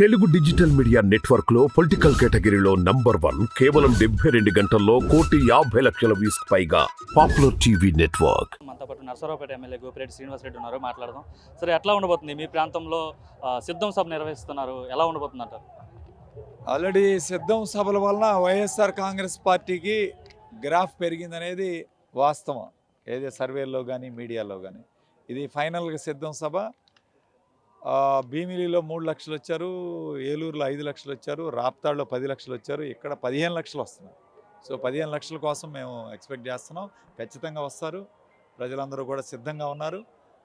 Telugu digital media నెట్వర్క్లో political కేటగిరీలో number one కేవలం డెబ్బై రెండు గంటల్లో కోటి యాభై లక్షల వ్యూస్ పైగా పాపులర్ టీవీ నెట్వర్క్. మనతో పాటు నర్సరావుపేట ఎమ్మెల్యే గోపిరెడ్డి శ్రీనివాసరెడ్డి ఉన్నారు మాట్లాడదాం. సరే ఎట్లా ఉండబోతుంది? మీ ప్రాంతంలో సిద్ధం సభ నిర్వహిస్తున్నారు ఎలా ఉండబోతుంది అంటారు ఆల్రెడీ సిద్ధం సభల వలన వైఎస్ఆర్ కాంగ్రెస్ పార్టీకి గ్రాఫ్ పెరిగిందనేది వాస్తవం. ఏదే సర్వేల్లో కానీ మీడియాలో కానీ ఇది ఫైనల్గా సిద్ధం సభ. భీమిలిలో మూడు లక్షలు వచ్చారు ఏలూరులో ఐదు లక్షలు వచ్చారు రాప్తాడులో పది లక్షలు వచ్చారు ఇక్కడ పదిహేను లక్షలు వస్తున్నారు సో పదిహేను లక్షల కోసం మేము ఎక్స్పెక్ట్ చేస్తున్నాం. ఖచ్చితంగా వస్తారు. ప్రజలందరూ కూడా సిద్ధంగా ఉన్నారు.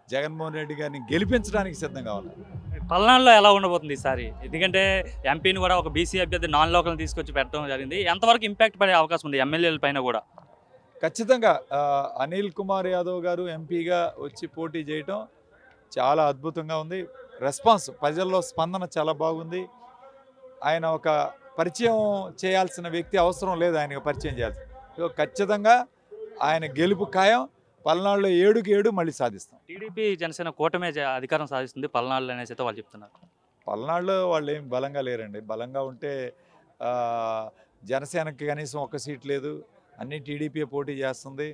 జగన్మోహన్ రెడ్డి గారిని గెలిపించడానికి సిద్ధంగా ఉన్నారు. పల్నాడులో ఎలా ఉండబోతుంది ఈసారి? ఎందుకంటే ఎంపీని కూడా ఒక బీసీ అభ్యర్థి నాన్ లోకల్ తీసుకొచ్చి పెట్టడం జరిగింది. ఎంతవరకు ఇంపాక్ట్ పడే అవకాశం ఉంది ఎమ్మెల్యేల పైన కూడా? ఖచ్చితంగా అనిల్ కుమార్ యాదవ్ గారు ఎంపీగా వచ్చి పోటీ చేయటం చాలా అద్భుతంగా ఉంది. రెస్పాన్స్. ప్రజల్లో స్పందన చాలా బాగుంది. ఆయన ఒక పరిచయం చేయాల్సిన వ్యక్తి అవసరం లేదు ఆయనకు పరిచయం చేయాల్సి. సో ఖచ్చితంగా ఆయన గెలుపు ఖాయం. పల్నాడులో ఏడుకి ఏడు మళ్ళీ సాధిస్తాం. టీడీపీ జనసేన కూటమే అధికారం సాధిస్తుంది. పల్నాడులో అనేసి అయితే వాళ్ళు చెప్తున్నారు. పల్నాడులో వాళ్ళు ఏం బలంగా లేరండి. బలంగా ఉంటే జనసేనకి కనీసం ఒక్క సీట్ లేదు. అన్ని టీడీపీ పోటీ చేస్తుంది.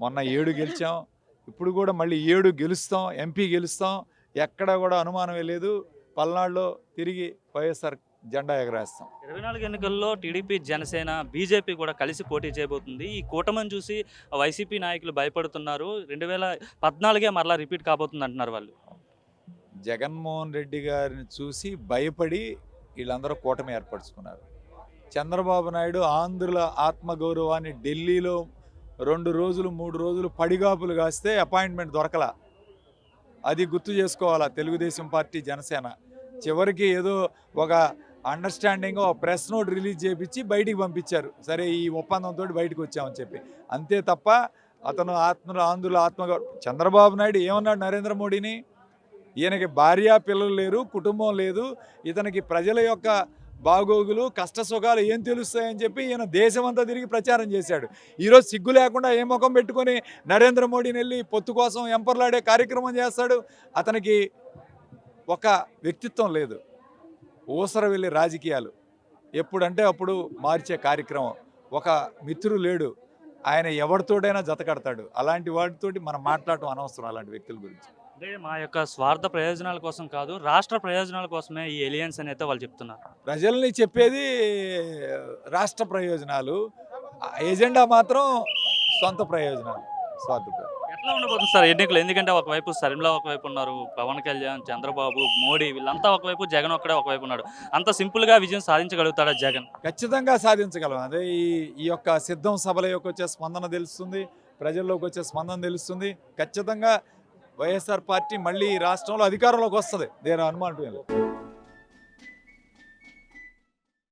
మొన్న ఏడు గెలిచాం. ఇప్పుడు కూడా మళ్ళీ ఏడు గెలుస్తాం. ఎంపీ గెలుస్తాం. ఎక్కడ కూడా అనుమానమే లేదు. పల్నాడులో తిరిగి వైఎస్ఆర్ జెండా ఎగరేస్తాం. ఇరవై నాలుగు ఎన్నికల్లో టీడీపీ జనసేన బీజేపీ కూడా కలిసి పోటీ చేయబోతుంది. ఈ కూటమిని చూసి వైసీపీ నాయకులు భయపడుతున్నారు. రెండు వేల పద్నాలుగే మరలా రిపీట్ కాబోతుంది అంటున్నారు వాళ్ళు. జగన్మోహన్ రెడ్డి గారిని చూసి భయపడి వీళ్ళందరూ కూటమి ఏర్పరచుకున్నారు. చంద్రబాబు నాయుడు ఆంధ్రుల ఆత్మగౌరవాన్ని ఢిల్లీలో రెండు రోజులు మూడు రోజులు పడిగాపులు కాస్తే అపాయింట్మెంట్ దొరకలా. అది గుర్తు చేసుకోవాలా? తెలుగుదేశం పార్టీ జనసేన. చివరికి ఏదో ఒక అండర్స్టాండింగ్ ఒక ప్రెస్ నోట్ రిలీజ్ చేయించి బయటికి పంపించారు. సరే ఈ ఒప్పందంతో బయటకు వచ్చామని చెప్పి. అంతే తప్ప అతను ఆత్మ ఆంధ్రుల ఆత్మగౌ చంద్రబాబు నాయుడు ఏమన్నాడు నరేంద్ర మోడీని? ఈయనకి భార్య పిల్లలు లేరు కుటుంబం లేదు. ఇతనికి ప్రజల యొక్క బాగోగులు కష్ట సుఖాలు ఏం తెలుస్తాయని చెప్పి ఈయన దేశమంతా తిరిగి ప్రచారం చేశాడు. ఈరోజు సిగ్గు లేకుండా ఏ ముఖం పెట్టుకొని నరేంద్ర మోడీని వెళ్ళి పొత్తు కోసం ఎంపర్లాడే కార్యక్రమం చేస్తాడు. అతనికి ఒక వ్యక్తిత్వం లేదు. ఊసర వెళ్ళే రాజకీయాలు. ఎప్పుడంటే అప్పుడు మార్చే కార్యక్రమం. ఒక మిత్రుడు లేడు. ఆయన ఎవరితోడైనా జతకడతాడు అలాంటి వాటితోటి మనం మాట్లాడటం అనవసరం అలాంటి వ్యక్తుల గురించి. అంటే మా యొక్క స్వార్థ ప్రయోజనాల కోసం కాదు రాష్ట్ర ప్రయోజనాల కోసమే ఈ ఎలియన్స్ అని అయితే వాళ్ళు చెప్తున్నారు. ప్రజల్ని చెప్పేది రాష్ట్ర ప్రయోజనాలు ఎజెండా మాత్రం సొంత ప్రయోజనాలు. స్వార్థ ప్రయోజనాలు. ఎట్లా ఉండబోతుంది సార్ ఎన్నికలు? ఎందుకంటే ఒకవైపు శర్మిల ఒకవైపు ఉన్నారు పవన్ కళ్యాణ్ చంద్రబాబు మోడీ వీళ్ళంతా ఒకవైపు జగన్ ఒక్కడే ఒకవైపు ఉన్నాడు. అంత సింపుల్గా విజయం సాధించగలుగుతాడా జగన్? ఖచ్చితంగా సాధించగలం. అదే ఈ ఈ యొక్క సిద్ధం సభల యొక్క వచ్చే స్పందన తెలుస్తుంది ప్రజల్లోకి వచ్చే స్పందన తెలుస్తుంది. ఖచ్చితంగా వైఎస్ఆర్ పార్టీ మళ్ళీ ఈ రాష్ట్రంలో అధికారంలోకి వస్తుంది. దేని అనుమానం లేదు